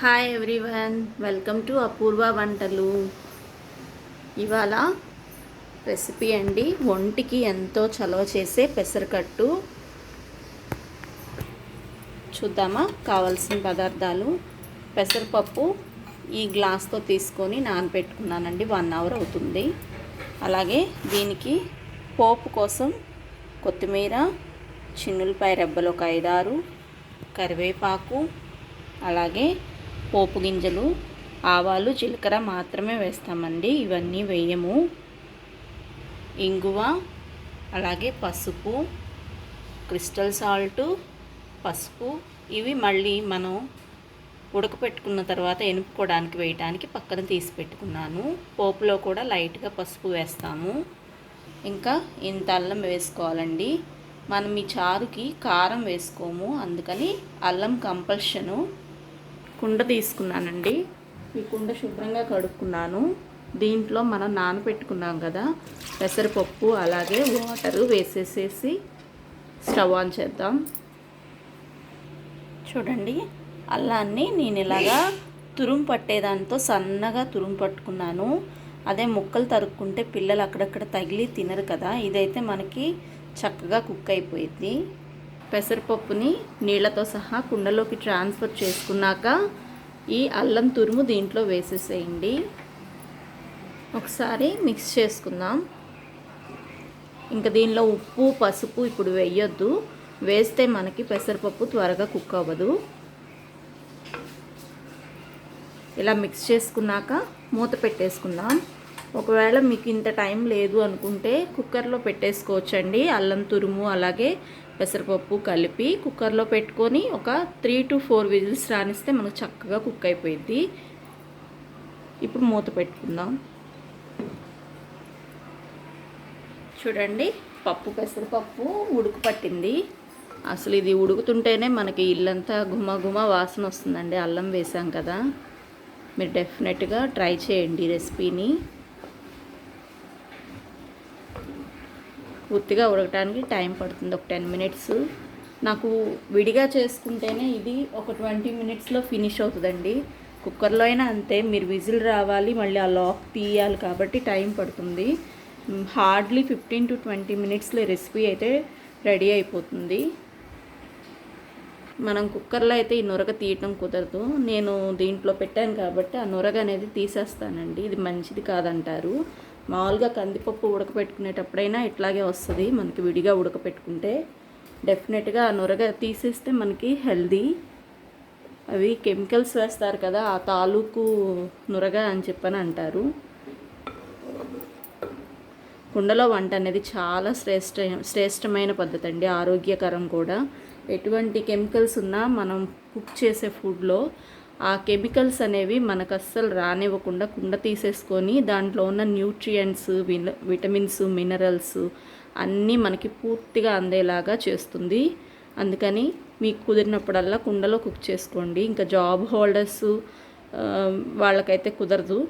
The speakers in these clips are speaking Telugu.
Hi everyone welcome to Apoorva వంటలు ఇవాళ రెసిపీ అండి ఒంటికి ఎంతో చలవ చేసే పెసరకట్టు. చూద్దామా కావాల్సిన పదార్థాలు. పెసరపప్పు ఈ గ్లాస్తో తీసుకొని నానబెట్టుకున్నానండి వన్ అవర్ అవుతుంది. అలాగే దీనికి పోపు కోసం కొత్తిమీర చిన్నులపాయ రెబ్బలు ఒక ఐదారు కరివేపాకు అలాగే పోపు గింజలు ఆవాలు జీలకర్ర మాత్రమే వేస్తామండి. ఇవన్నీ వేయము. ఇంగువ అలాగే పసుపు క్రిస్టల్ సాల్ట్ పసుపు ఇవి మళ్ళీ మనం ఉడకపెట్టుకున్న తర్వాత ఎనుపుకోవడానికి వేయటానికి పక్కన తీసి పెట్టుకున్నాను. పోపులో కూడా లైట్గా పసుపు వేస్తాము. ఇంకా ఇంత అల్లం వేసుకోవాలండి. మనం ఈ చారుకి కారం వేసుకోము. అందుకని అల్లం కంపల్షను కుండ తీసుకున్నానండి. ఈ కుండ శుభ్రంగా కడుక్కున్నాను. దీంట్లో మనం నానబెట్టుకున్నాం కదా పెసరపప్పు అలాగే వాటరు వేసేసేసి స్టవ్ ఆన్ చేద్దాం. చూడండి అల్లాన్ని నేను ఇలాగా తురుము పట్టేదాంతో సన్నగా తురుము పట్టుకున్నాను. అదే ముక్కలు తరుక్కుంటే పిల్లలు అక్కడక్కడ తగిలి తినరు కదా ఇదైతే మనకి చక్కగా కుక్ అయిపోయింది పెసరపప్పుని నీళ్ళతో సహా కుండలోకి ట్రాన్స్ఫర్ చేసుకున్నాక ఈ అల్లం తురుము దీంట్లో వేసేసేయండి. ఒకసారి మిక్స్ చేసుకుందాం. ఇంకా దీనిలో ఉప్పు పసుపు ఇప్పుడు వేయొద్దు. వేస్తే మనకి పెసరపప్పు త్వరగా కుక్ అవ్వదు. ఇలా మిక్స్ చేసుకున్నాక మూత పెట్టేసుకుందాం. ఒకవేళ మీకు ఇంత టైం లేదు అనుకుంటే కుక్కర్లో పెట్టేసుకోవచ్చండి. అల్లం తురుము అలాగే పెసరపప్పు కలిపి కుక్కర్లో పెట్టుకొని ఒక త్రీ టు ఫోర్ విజిల్స్ రానిస్తే మనకు చక్కగా కుక్ అయిపోయింది ఇప్పుడు మూత పెట్టుకుందాం. చూడండి పప్పు పెసరపప్పు ఉడుకు పట్టింది. అసలు ఇది ఉడుకుతుంటేనే మనకి ఇల్లంతా గుమ గుమ వాసన వస్తుందండి. అల్లం వేసాం కదా. మీరు డెఫినెట్గా ట్రై చేయండి రెసిపీని. పూర్తిగా ఉడకడానికి టైం పడుతుంది ఒక టెన్ మినిట్స్. నాకు విడిగా చేసుకుంటేనే ఇది ఒక ట్వంటీ మినిట్స్లో ఫినిష్ అవుతుందండి. కుక్కర్లో అయినా అంతే మీరు విజిల్ రావాలి మళ్ళీ ఆ లాక్ తీయాలి కాబట్టి టైం పడుతుంది. హార్డ్లీ ఫిఫ్టీన్ టు ట్వంటీ మినిట్స్లో రెసిపీ అయితే రెడీ అయిపోతుంది. మనం కుక్కర్లో అయితే ఈ నొరగ తీయటం కుదరదు. నేను దీంట్లో పెట్టాను కాబట్టి ఆ నొరగ అనేది తీసేస్తానండి. ఇది మంచిది కాదంటారు. మామూలుగా కందిపప్పు ఉడకపెట్టుకునేటప్పుడైనా ఇట్లాగే వస్తుంది. మనకి విడిగా ఉడకపెట్టుకుంటే డెఫినెట్గా ఆ నొరగ తీసేస్తే మనకి హెల్దీ. అవి కెమికల్స్ వేస్తారు కదా ఆ తాలూకు నురగ అని చెప్పని అంటారు. కుండలో వంట అనేది చాలా శ్రేష్ట శ్రేష్టమైన పద్ధతి అండి ఆరోగ్యకరం కూడా. ఎటువంటి కెమికల్స్ ఉన్నా మనం కుక్ చేసే ఫుడ్లో ఆ కెమికల్స్ అనేవి మనకు అస్సలు రానివ్వకుండా కుండ తీసేసుకొని దాంట్లో ఉన్న న్యూట్రియంట్స్ విటమిన్స్ మినరల్స్ అన్నీ మనకి పూర్తిగా అందేలాగా చేస్తుంది. అందుకని మీకు కుదిరినప్పుడల్లా కుండలో కుక్ చేసుకోండి. ఇంకా జాబ్ హోల్డర్స్ వాళ్ళకైతే కుదరదు.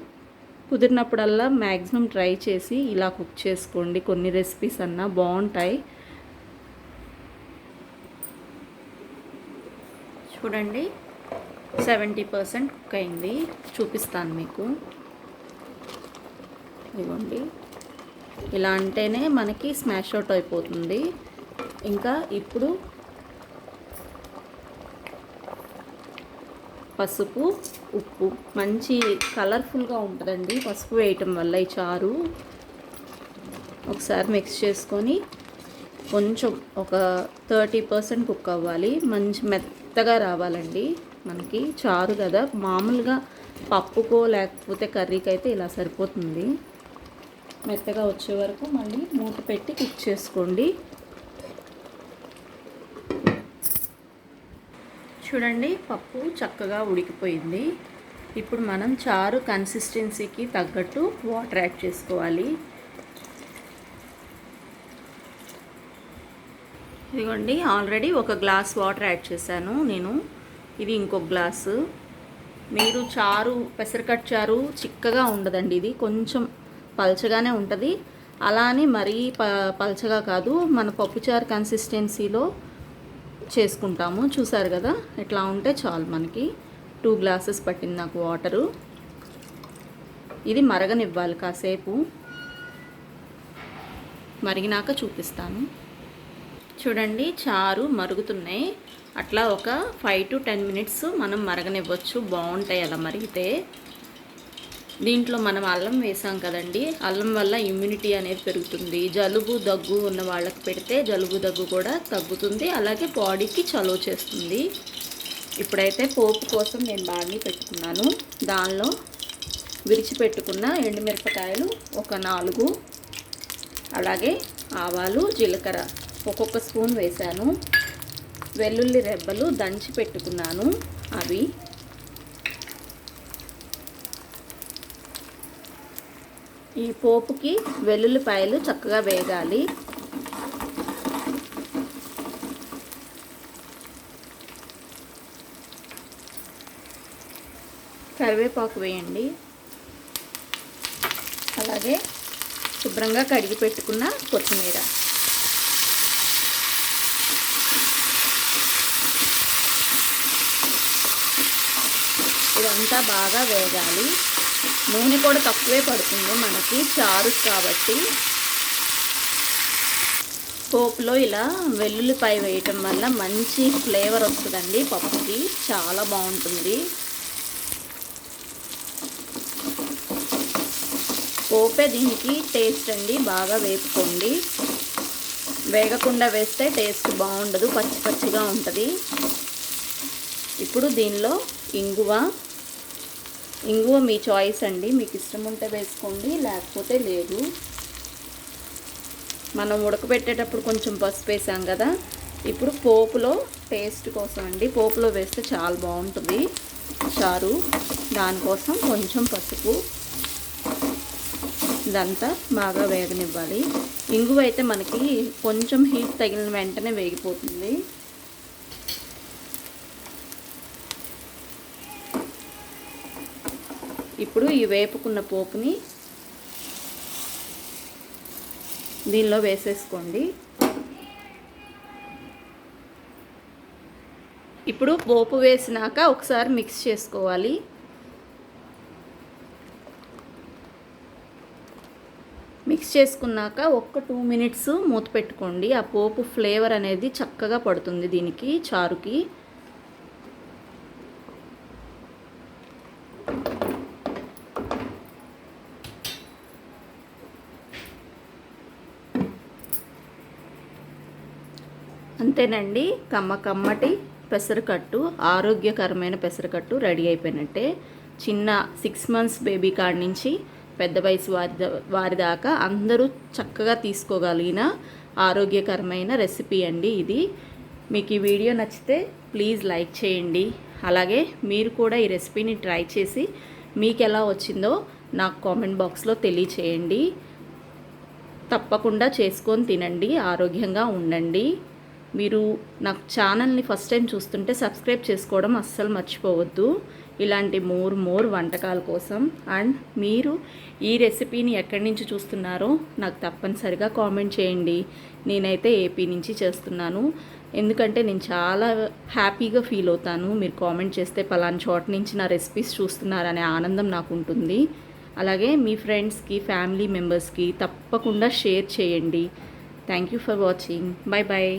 కుదిరినప్పుడల్లా మ్యాక్సిమం ట్రై చేసి ఇలా కుక్ చేసుకోండి. కొన్ని రెసిపీస్ అన్నా బాగుంటాయి. చూడండి. సెవెంటీ పర్సెంట్ కుక్ అయింది. చూపిస్తాను మీకు. ఇవ్వండి ఇలా అంటేనే మనకి స్మాష్ అవుట్ అయిపోతుంది. ఇంకా ఇప్పుడు పసుపు ఉప్పు. మంచి కలర్ఫుల్గా ఉంటుందండి పసుపు వేయటం వల్ల ఈ చారు. ఒకసారి మిక్స్ చేసుకొని కొంచెం ఒక థర్టీ పర్సెంట్ కుక్ అవ్వాలి. మంచి మెత్తగా రావాలండి. మనకి చారు కదా. మామూలుగా పప్పుకో లేకపోతే కర్రీకి అయితే ఇలా సరిపోతుంది. మెత్తగా వచ్చే వరకు మళ్ళీ మూత పెట్టి కుక్ చేసుకోండి. చూడండి పప్పు చక్కగా ఉడికిపోయింది. ఇప్పుడు మనం చారు కన్సిస్టెన్సీకి తగ్గట్టు వాటర్ యాడ్ చేసుకోవాలి. ఇదిగోండి ఆల్రెడీ ఒక గ్లాస్ వాటర్ యాడ్ చేశాను. నేను ఇది ఇంకొక గ్లాసు. మీరు చారు పెసరకట్ చారు చిక్కగా ఉండదండి ఇది. కొంచెం పల్చగానే ఉంటుంది. అలా అని మరీ ప పల్చగా కాదు మన పప్పుచారు కన్సిస్టెన్సీలో చేసుకుంటాము. చూసారు కదా? ఇట్లా ఉంటే చాలు మనకి. టూ గ్లాసెస్ పట్టింది నాకు వాటరు. ఇది మరగనివ్వాలి కాసేపు. మరిగినాక చూపిస్తాను. చూడండి చారు మరుగుతున్నాయి. అట్లా ఒక ఫైవ్ టు టెన్ మినిట్స్ మనం మరగనివ్వచ్చు. బాగుంటాయి అలా మరిగితే. దీంట్లో మనం అల్లం వేసాం కదండి. అల్లం వల్ల ఇమ్యూనిటీ అనేది పెరుగుతుంది. జలుబు దగ్గు ఉన్న వాళ్ళకి పెడితే జలుబు దగ్గు కూడా తగ్గుతుంది. అలాగే బాడీకి చలువ చేస్తుంది. ఇప్పుడైతే పోపు కోసం నేను బాగా పెట్టుకున్నాను. దానిలో విరిచిపెట్టుకున్న ఎండుమిరపకాయలు ఒక నాలుగు. అలాగే ఆవాలు జీలకర్ర. ఒక్కొక్క స్పూన్ వేశాను. వెల్లుల్లి రెబ్బలు దంచి పెట్టుకున్నాను అవి. ఈ పోపుకి వెల్లుల్లిపాయలు చక్కగా వేగాలి. కరివేపాకు వేయండి. అలాగే శుభ్రంగా కడిగి పెట్టుకున్న కొత్తిమీర. అంతా బాగా వేగాలి. నూనె కూడా తక్కువే పడుతుంది మనకి చారు కాబట్టి. పోపులో ఇలా వెల్లుల్లిపాయ వేయటం వల్ల మంచి ఫ్లేవర్ వస్తుందండి పప్పుకి. చాలా బాగుంటుంది. పోపే దీనికి టేస్ట్ అండి బాగా వేపుకోండి. వేగకుండా వేస్తే టేస్ట్ బాగుండదు పచ్చి పచ్చిగా ఉంటుంది. ఇప్పుడు దీనిలో ఇంగువ ఇంగువ మీ చాయిస్ అండి. మీకు ఇష్టం ఉంటే వేసుకోండి లేకపోతే లేదు. మనం ఉడకబెట్టేటప్పుడు కొంచెం పసుపు వేసాం కదా. ఇప్పుడు పోపులో టేస్ట్ కోసం అండి. పోపులో వేస్తే చాలా బాగుంటుంది. చారు. దానికోసం కొంచెం పసుపు. ఇదంతా బాగా వేగనివ్వాలి. ఇంగువ అయితే మనకి కొంచెం హీట్ తగిలిన వెంటనే వేగిపోతుంది. ఇప్పుడు ఈ వేపుకున్న పోపుని దీనిలో వేసేసుకోండి. ఇప్పుడు పోపు వేసినాక ఒకసారి మిక్స్ చేసుకోవాలి. మిక్స్ చేసుకున్నాక ఒక్క టూ మినిట్స్ మూత పెట్టుకోండి. ఆ పోపు ఫ్లేవర్ అనేది చక్కగా పడుతుంది దీనికి చారుకి. అంతేనండి. కమ్మ కమ్మటి పెసరకట్టు ఆరోగ్యకరమైన పెసరకట్టు రెడీ అయిపోయినట్టే. చిన్న సిక్స్ మంత్స్ బేబీ కాడ నుంచి పెద్ద వయసు వారి దా- వారి దాకా అందరూ చక్కగా తీసుకోగలిగిన ఆరోగ్యకరమైన రెసిపీ అండి ఇది. మీకు ఈ వీడియో నచ్చితే ప్లీజ్ లైక్ చేయండి. అలాగే మీరు కూడా ఈ రెసిపీని ట్రై చేసి మీకు ఎలా వచ్చిందో నాకు కామెంట్ బాక్స్లో తెలియచేయండి. తప్పకుండా చేసుకొని తినండి. ఆరోగ్యంగా ఉండండి. మీరు నాకు ఛానల్ని ఫస్ట్ టైం చూస్తుంటే సబ్స్క్రైబ్ చేసుకోవడం అస్సలు మర్చిపోవద్దు. ఇలాంటి మోర్ మోర్ వంటకాల కోసం అండ్ మీరు ఈ రెసిపీని ఎక్కడి నుంచి చూస్తున్నారో నాకు తప్పనిసరిగా కామెంట్ చేయండి. నేనైతే ఏపీ నుంచి చేస్తున్నాను. ఎందుకంటే నేను చాలా హ్యాపీగా ఫీల్ అవుతాను. మీరు కామెంట్ చేస్తే పలానా చోట నుంచి నా రెసిపీస్ చూస్తున్నారనే ఆనందం నాకు ఉంటుంది. అలాగే మీ ఫ్రెండ్స్కి ఫ్యామిలీ మెంబర్స్కి తప్పకుండా షేర్ చేయండి. Thank you for watching. Bye bye